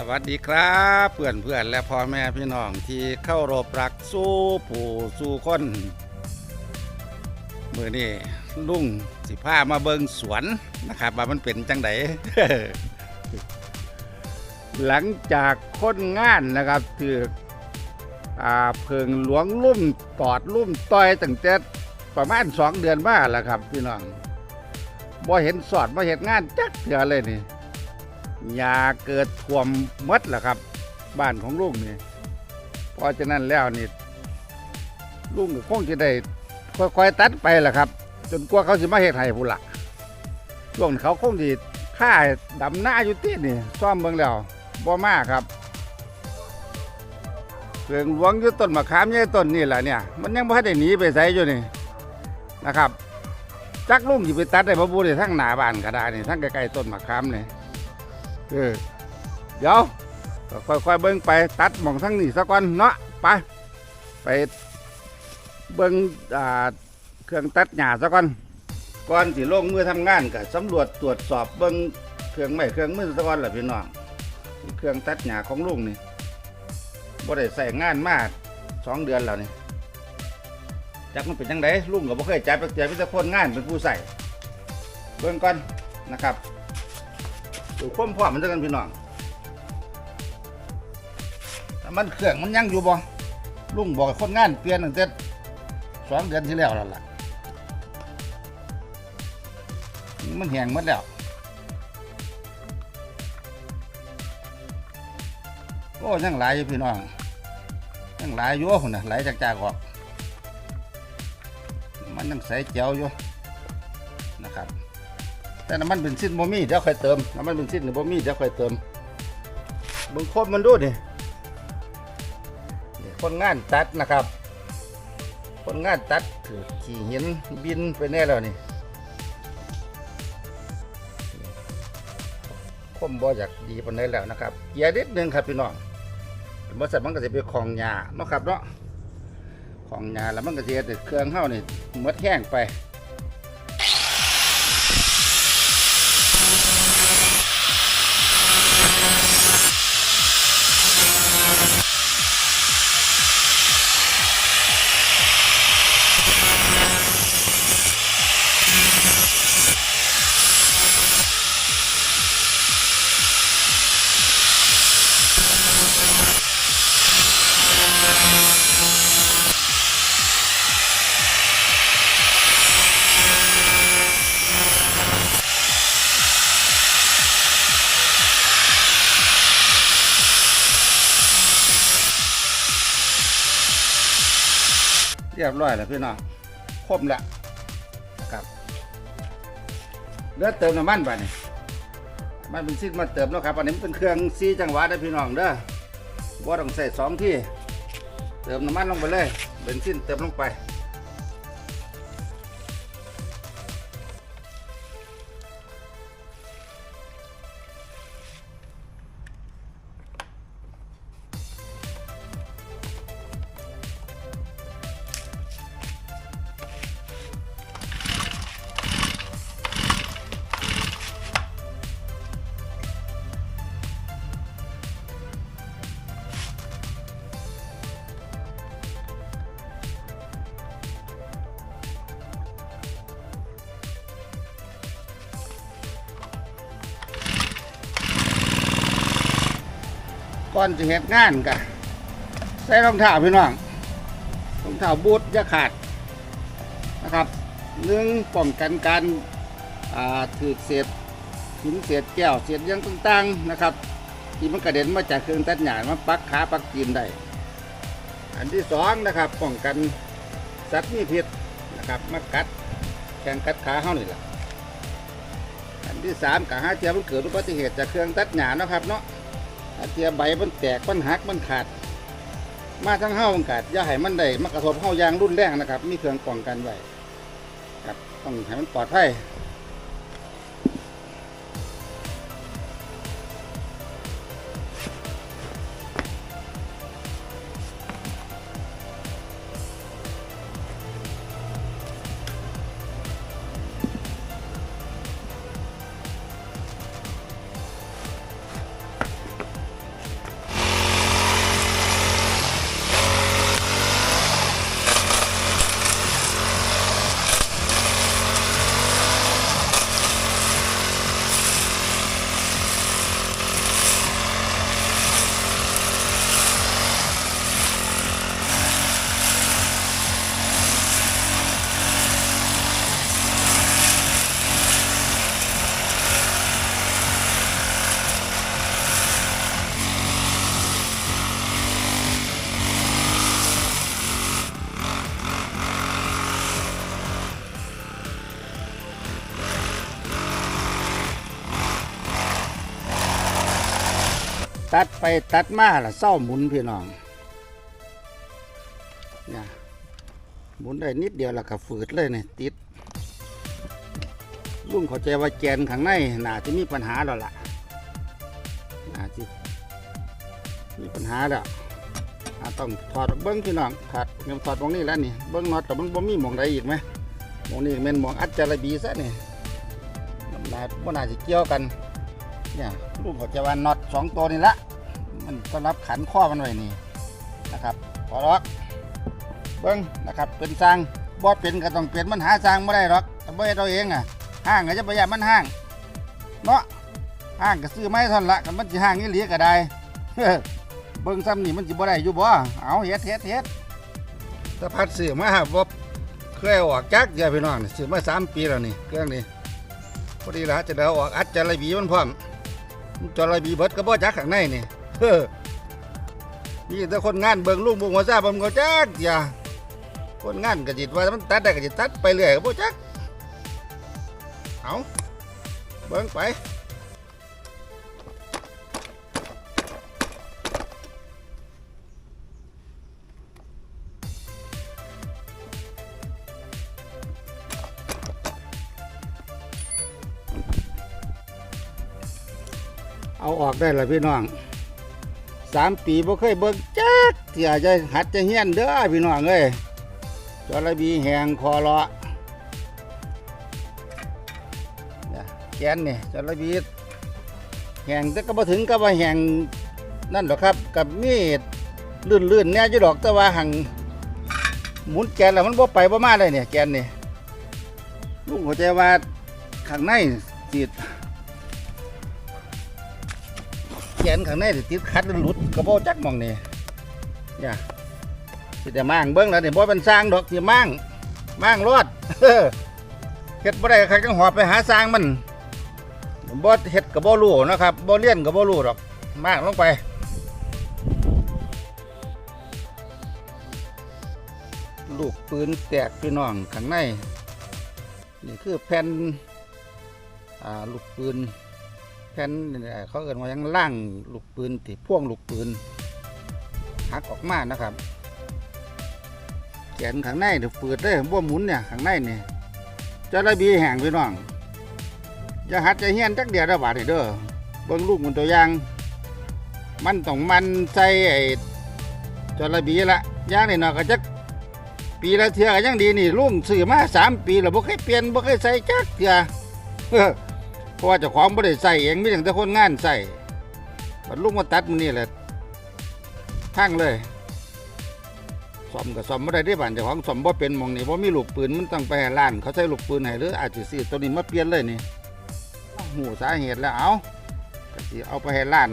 สวัสดีครับเพื่อนเพื่อนและพ่อแม่พี่น้องที่เข้ารบรักสู้ผู้สู้คนมือนี่ลุงสิผ้ามาเบิงสวนนะครับว่ามันเป็นจังไดหลังจากคนงานนะครับถือเพิงหลวงลุ่มตอดลุ่มต้อยตั้งแต่ประมาณสองเดือนมาแล้วครับพี่น้องบ่เห็นสอดบ่เห็นงานจักเถื่อเลยนี่ ยาเกิดท่วมหมดแหละครับ บ้านของลุงนี่เพราะฉะนั้นแล้วนี่ลุงก็คงจะได้ค่อยๆตัดไปแหละครับ จนกว่าเขาสิมาเฮ็ดให้พุ่นละช่วงเขาคงสิค่าดำหน้าอยู่ที่นี่ซ่อมเบิ่งแล้วบ่มาครับเรื่องหลวงอยู่ต้นมะขามใหญ่ต้นนี่แหละเนี่ยมันยังบ่ได้หนีไปไสอยู่นี่นะครับจักลุงสิไปตัดได้บ่บูได้ทั้งหน้าบ้านก็ได้นี่ทั้งใกล้ๆต้นมะขามนี่ เออเดี๋ยวค่อยๆเบิ้งไปตัดหม่องทั้งนี้ซะก่อนเนาะไปไปเบิ้งอ่าเครื่องตัดหญ้าซะก่อนก่อนสิลงมือทำงานก็สำรวจตรวจสอบเบิ้งเครื่องไม้เครื่องมือซะก่อนล่ะพี่น้องเครื่องตัดหญ้าของลุงนี่บ่ได้ใส่งานมาสองเดือนแล้วนี่จักมันเป็นจังไดลุงก็บ่เคยจ่ายไปเสียพิจารณงานเป็นผู้ใส่เบิ้งก่อนนะครับ ดูความพร้อมมันจะกันพี่น้องแต่มันเครื่องมันยังอยู่บ่ลุงบอกให้คนงานเปลี่ยนตั้งแต่สองเดือนที่แล้วแล้วล่ะ มันแห้งหมดแล้ว โอ้ยังหลายอยู่พี่น้องยังหลายอยู่หุ่นน่ะไหลจากจากออก มันยังใส่เจียวอยู่นะครับ แต่น้ำมันเบนซินบ่มีเดี๋ยวค่อยเติมน้ำมันเบนซินหรือบ่มีเดี๋ยวค่อยเติมเบิ่งครบมันดูดินี่คนงานตัดนะครับ คนงานตัดถือขี่เห็นบินไปแน่แล้วนี่คมบ่อยากดีปานใดแล้วนะครับเกียร์นิดนึงครับพี่น้องบริษัทมันก็จะเป็นของหญ้าเนาะครับเนาะของหญ้าแล้วมันก็จะเดให้เครื่องเฮานี่มดแห้งไป เรียบร้อยแล้วพี่น้องครบแล้วนะครับเลือเติมน้ำมันไปนี่มันเป็นซิดมาเติมแล้วครับอันนี้มันเป็นเครื่องซีจังหวะได้อพี่น้องเด้อว่าต้องใส่สองที่ เติมน้ำมันลงไปเลยเบนซินเติมลงไป อนจะเหตุงานกะใส่รองเท้าพี่น้องรองเท้าบูทอย่าขาดนะครับหนึ่งป้องกันการถือเศษหินเศษแก้วเศษยังต่างๆนะครับ ที่มันกระเด็นมาจากเครื่องตัดหญ้ามาปักขาปักตีนได้อันที่สองนะครับป้องกันสัตว์มีพิษนะครับมากัดแข่งกัดขาเขานี่แหละอันที่สามกะหาเจียมันเกิดอุบัติเหตุจากเครื่องตัดหญ้าเนาะครับเนาะ อาเทียใบมันแตกมันหักมันขาด มาทั้งเฮ้ามันขาดอย่าให้มันได้มากระทบเฮ้ายางรุ่นแรงนะครับ มีเครื่องป้องกันไว้ครับต้องให้มันปลอดภัย ตัดไปตัดมาล่ะเศร้าหมุนพี่น้องเนี่ยหมุนได้นิดเดียวแล้วก็ฝืดเลยเนี่ยติดลุงเข้าใจว่าแกนข้างในน่าจะมีปัญหาแล้วล่ะน่าจะมีปัญหาแล้วต้องถอดเบิ้งพี่น้องถอดเงินถอดตรงนี้แล้วนี่เบิ้งน็อตแต่มันบ่มีหมองใดอีกไหมหมองนี้แม่นหมองอัดจระบีซะนี่มันน่าบ่น่าจะเกี่ยวกันเนี่ยลูกก็จะว่าน็อตสองตัวนี่ละ มันสำหรับขันข้อมันไว้นี่นะครับพอล็อกเบิ้งนะครับเป็นสร้างบ่เป็นก็ต้องเปลี่ยนมันหาสร้างไม่ได้หรอกแต่บ่เฮ็ดเราเองอะห้างก็จะประหยัดมันห้างเนาะห้างก็ซื้อไม้ท่านั้นละกันมันสิห้างนี่เหลียก็ได้เบิ้งซ้ำนี่มันสิบ่ได้อยู่บ่เอาเฮ็ดเฮ็ดเฮ็ดสะพัดซื้อมาบ่เคยออกจักเดียวพี่น้องนี่ซื้อมาสามปีแล้วนี่เครื่องนี้พอดีละจะเดาออกอัดจะระบีมันพร้อมจระบีเบิดก็บ่จักข้างในนี่ เฮ้อมีแต่คนงานเบิ่งลูกบุงหัวซาบ่มเขาจักอย่าคนงานก็จิตว่ามันตัดได้ก็จิตตัดไปเรื่อยก็บ่จักเอาเบิ่งไปเอาออกได้ละพี่น้อง สามปีบ่เคยเบิ่งจักเที่ยจะหัดจะเฮี้ยนเด้อพี่น้องเอ้ยจระบีแหงคอเลาะแกนนี่จระบีแหงแต่ก็บ่ถึงกับว่าแหงนั่นหรอกครับ กับมีดลื่นๆแน่อยู่ดอกแต่ว่าหังหมุนแกนแล้วมันบ่ไปบ่มาเลยเนี่ยแกนนี่ลุงเข้าใจว่าข้างในสิแนข้างในติดขัดหลุดกระโบจักมองนี่อย่าสิแต่มั่างเบิ้งแล้วนี่ยบ่เป็นสร้างดอกสิมั่างมั่างรอดเฮ็ดบ่ได้ใครก็หอบไปหาสร้างมันบ่เฮ็ดก็บ่รู้นะครับบ่เรียนก็บ่รู้ดอกม่างลงไปลูกปืนแตกพี่น้องข้างในนี่คือแผ่นอ่าลูกปืน ผ่นนี่แหละเขาเอิ้นว่ายังล่างลูกปืนที่พ่วงลูกปืนหักออกมานะครับแขนข้างในเดี๋ยวเปิดเลยบ่หมุนเนี่ยข้างในเนี่ยจะระบีแห่งพี่น้องอย่าหัดใจะเฮียนจักเดียวระบาดเด้อเบิ่งลูกมันตัวอย่าง มันต้องมันใส่ไอ้จระบีละย่างนี่เนาะก็จักปีละเทื่อก็ยังดีนี่ลุงซื้อมาสามปีแล้วบ่เคยเปลี่ยนบ่เคยใส่จักเทื่อ เพราะว่าเจ้าของบ่ได้ใส่เองไมีแต่คนงานใส่บัดลุงมาตัดมื้อนี้แหละทั้งเลยซ่อมก็ซ่อมบ่ได้เด้บ้านเจ้าของซ่อมบ่เป็นมองนี่บ่มีลูกปืนมันต้องไปให้ร้าน เขาใช้ลูกปืนให้หรืออาจสิซื้อตัวนี้มาเปลี่ยนเลยนี่หูสาเหตุแล้วเอาก็สิเอาไปให้ร้าน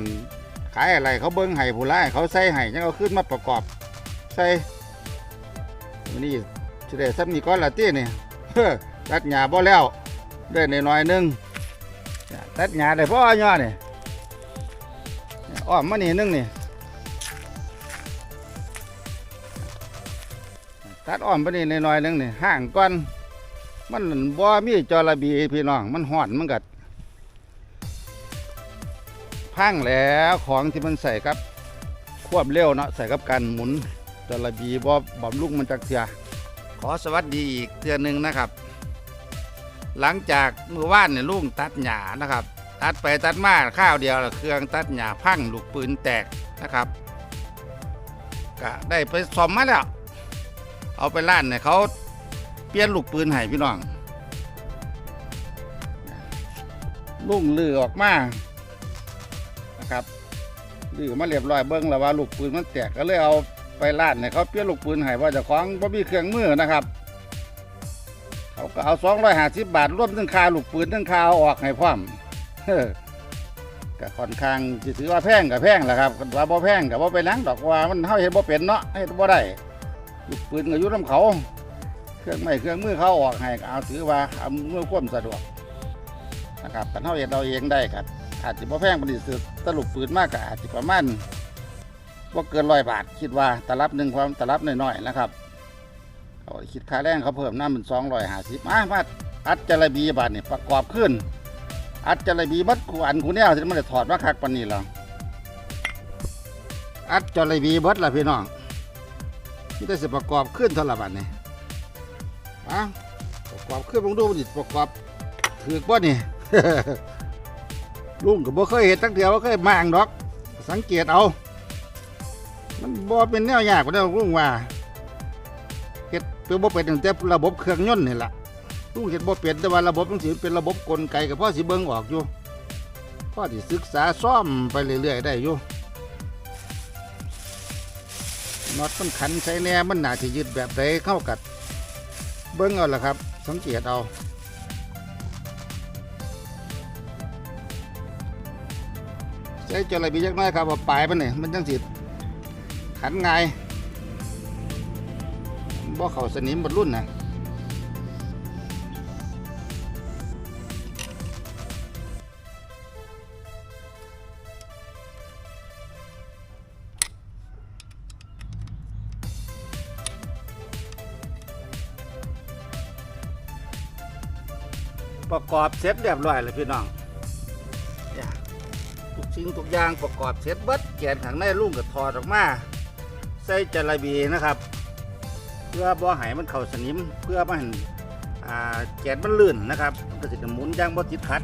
ขายอะไรเขาเบิ่งให้ผู้ร้ายเขาใส่ให้ยังเอาขึ้นมาประกอบ ใส่นนี้จะได้ซ้ำนี่ก้อนละตี้นี่ตัดหญ้าบ่แล้วได้หน่อยหนึง ตัดหญ้าได้พ่อย่อนี่อ้อมมานี่หนึงนี่ตัดอ้อมไปนี่หน่อยๆหนึงนี่ห่างก่อนมันบ่มีจระบีพี่น้องมันห่อนมันกัดพังแล้วของที่มันใส่กับ ควบเร็วเนาะใส่กับการหมุนจระบีบอบำลุกมันจากเถื่อขอสวัสดีอีกเทื่อหนึ่งนะครับ หลังจากมือว่านเนี่ยลุงตัดหญ้านะครับ ตัดไปตัดมาข้าวเดียวแล้วเครื่องตัดหญ้าพังลูกปืนแตกนะครับก็ได้ไปซ่อมมาแล้ว เอาไปร้านเนี่ยเขาเปลี่ยนลูกปืนให้พี่น้องลุงลือออกมานะครับลือมาเรียบร้อยเบิ้งแล้วว่าลูกปืนมันแตกก็เลยเอาไปร้านเนี่ยเขาเปลี่ยนลูกปืนให้ว่าจะของบ่มีเครื่องมือนะครับ เขาก็เอาสองร้อยห้าสิบบาทร่วมทั้งค่าลูกปืนทั้งค่าเอาออกให้พร้อมก็ค่อนข้างสิถือว่าแพงกับแพงแหละครับว่าบ่แพงกับบ่เป็นหนังดอกว่ามันเฮาเฮ็ดบ่เป็นเนาะเฮ็ดบ่ได้ลูกปืนก็อยู่นํเขา เครื่องไม้เครื่องมือเขาออกให้เอาถือว่าเอำนวยความสะดวกนะครับคันเฮาเฮ็ดเราเองได้ครับอาจสิบ่แพงปานนี้ซื้อแตลูกปืนมากก็อาจสิประมาณว่าเกินร้อยบาท คิดว่าตลับหนึ่งความตลับน้อยๆนะครับ เขาคิดค่าแรงเขาเพิ่มน้ำเป็นสองร้อยห้าสิบมามาอัดจระบีบาทนี่ประกอบขึ้น อัดจระบีบัดขวอันคูแนวที่มันจะถอดมาคักปันนี้แล้วอัดจระบีบิดล่ะพี่น้องที่ได้สิประกอบขึ้นเท่าไหร่บัดนี้อะประกอบขึ้นลองดูดิประกอบถือบ่นี่ลุงก็บ่เคยเห็นตั้งเดียวบ่เคยมางดอก สังเกตเอา มันบ่เป็นแนวยากกว่าเดิมลุงว่า ตัวบ่เป็นตั้งแต่ระบบเครื่องยนต์นี่ล่ะลุงเฮ็ดบ่เป็นแต่ว่าระบบมันสิเป็นระบบกลไกก็พ่อสิเบิ่งออกอยู่พ่อสิศึกษาซ่อมไปเรื่อยๆได้อยู่น็อตมันขันใช้แน่มันหน่าสิยึดแบบใดเข้ากับเบิ่งเอาละครับ สังเกตเอา ใช้จระบีจักหน้อยครับว่าปลายมันนี่มันจังสิขันง่าย บ่เข้าสนิมบนรุ่นนะประกอบเสร็จเรียบร้อยเลยพี่น้องทุกสิ่งทุกอย่างประกอบเสร็จบิดแกนข้างในลุ่งก็ถอดออกมา ใส่จระบีนะครับ พื่อบ่อห้มันเข่าสนิม เพื่อบ่ให้อ่าแกนมันลื่นนะครับมันก็สิหมุนย่างบ่ติดขัด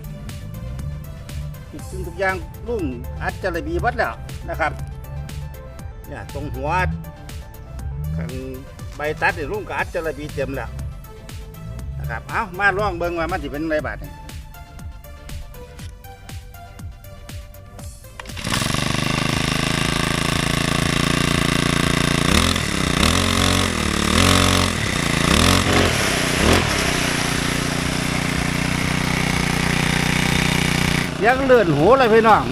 ทุกสิ่งทุกอย่างรุ่งอัดจระบีวัดแล้วนะครับเนี่ยตรงหัวข้างใบตัดนี่ลุงก็อัดจระบีเต็มแล้วนะครับ เอามาล่องเบิ้งว่ามันจะเป็นไรบาดนี่ สียังเลื่อนหูเลยพี่น้อง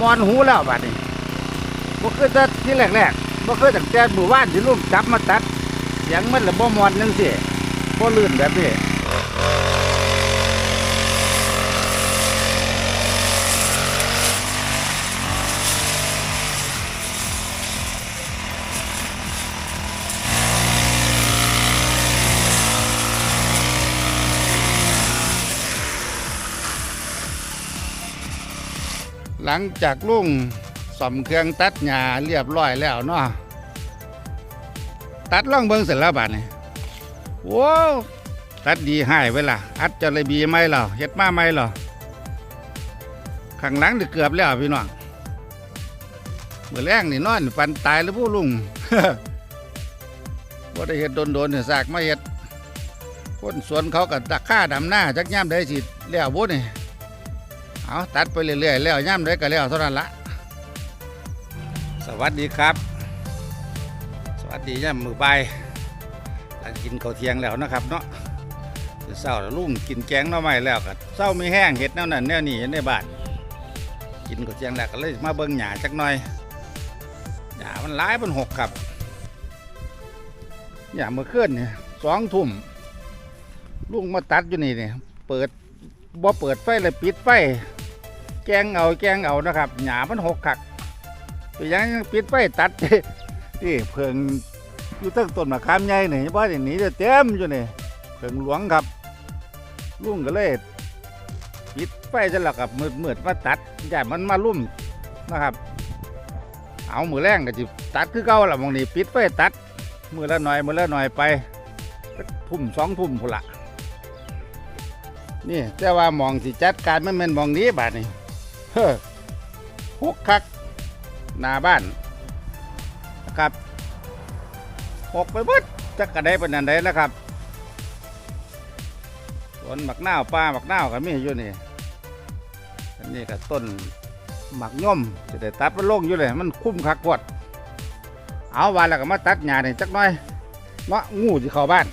มอนหูแล้วบัดนี้บ่คือแต่ที่แรกๆบ่คือตั้งแต่หมู่บ้านที่ลุงจับมาตัดเสียงมันละบ่มอนจังซี่บ่ลื่นแบบนี้ ลังจากลุงซ่อมเครื่องตัดหญ้าเรียบร้อยแล้วเนาะตัดล่องเบิ่งเสร็จแล้วบัดนี้ว้าวตัดดีให้เวลาอัดจระบีไหมเหรอเฮ็ดมาไหมเหรอข้างหลังนี่เกือบแล้วพี่น้องเมื่อแรงนี่นอนฟันตายแล้วผู้ลุงว่าได้เฮ็ดโดนๆเนี่ยสากมาเฮ็ดคนสวนเขากับตะค่าดำหน้าจักย่ามได้สิแล้วบุ้นี่ เอาตัดไปเรื่อยๆแล้วย่ามได้ก็แล้วเท่านั้นละสวัสดีครับ สวัสดีย่ามมือไปหลังกินข้าวเที่ยงแล้วนะครับเนาะเดี๋ยวเศร้าล้วลุงกินแกงหน่อไม้แล้วก็เศร้ามีแห้งเห็ดแนวนั้นแนวนี้อยู่ในบ้านกินข้าวเที่ยงแล้วก็เลยมาเบิ่งหญ้าจักหน่อยหญ้ามันหลายมันหกครับอย่าเมื่อคืนเนี่ยสองทุ่มลุงมาตัดอยู่นี่เนี่ยเปิดบ่เปิดไฟเลยปิดไฟ แกงเอาแกงเอานะครับหยามันหกขักไปยังปิดไฟตัดนี่เพิงอยู่ตั้งต้นมะขามใหญ่นี่บ้านอย่างนี้จะเต็มอยู่นี่เพิงหลวงครับลุงก็เลยปิดไฟจะหลักกับมืดมืดๆมาตัดอย่มันมาลุ่มนะครับ เอามือแรงก็จิตัดคือเก่าละมองนี่ปิดไฟตัดมือละหน่อยมือละหน่อยไปสักทุ่มสองทุ่มพุ่นละนี่แต่ว่ามองสิจัดการมันเป็นมองนี้บาดนี่ เฮ้อหกคักหน้าบ้านนะครับหกไปเบิดจักกระไดเป็นอันใดแล้วครับสวนหมักนาป้าหมักนาวก็มีอยู่นี่อันนี้ก็ต้นหมักย่อมจะได้ตัดมันลงอยู่เลยมันคุ้มคักปวดเอาวันแล้วก็มาตัดหญ้าเนี่ยจักหน่อยเนาะงูที่เข้าบ้าน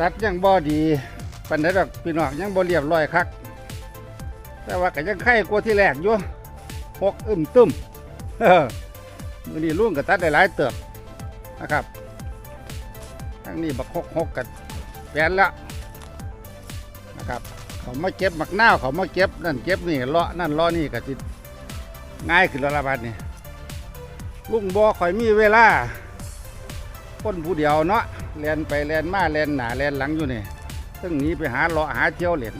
ตัดยังบ่ดีปันไดดอกพี่น้องยังบ่เรียบร้อยคัก แต่ว่าก็ยังไข่กว่าที่แรกอยู่หกอึมตึมเออมือนี้ลุงก็ตัดได้หลายเติบนะครับทั้งนี้บักหกหกกับแปนละนะครับเขามาเก็บหมักนาเขามาเก็บนั่นเก็บนี่เลาะนั่นเลาะนี่ก็สิตง่ายขึ้นแล้วละบาดนี่ลุงบอข่อยมีเวลาคนผู้เดียวเนาะ แลนไปแลนมาแลนหนาแลนหลังอยู่นี่ซึ่งหนีไปหาเลาะหาเที่ยวเหรียญ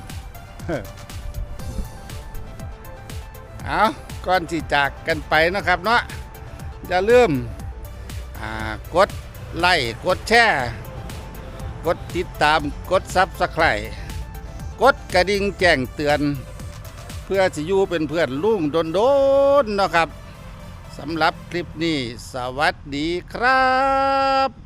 เอาก่อนที่จากกันไปนะครับเนาะอย่าลืมกดไลค์กดแชร์กดติดตามกดซับสไครต์กดกระดิ่งแจ้งเตือน เพื่อจะอยู่เป็นเพื่อนลุงโดนๆเนาะครับสำหรับคลิปนี้ สวัสดีครับ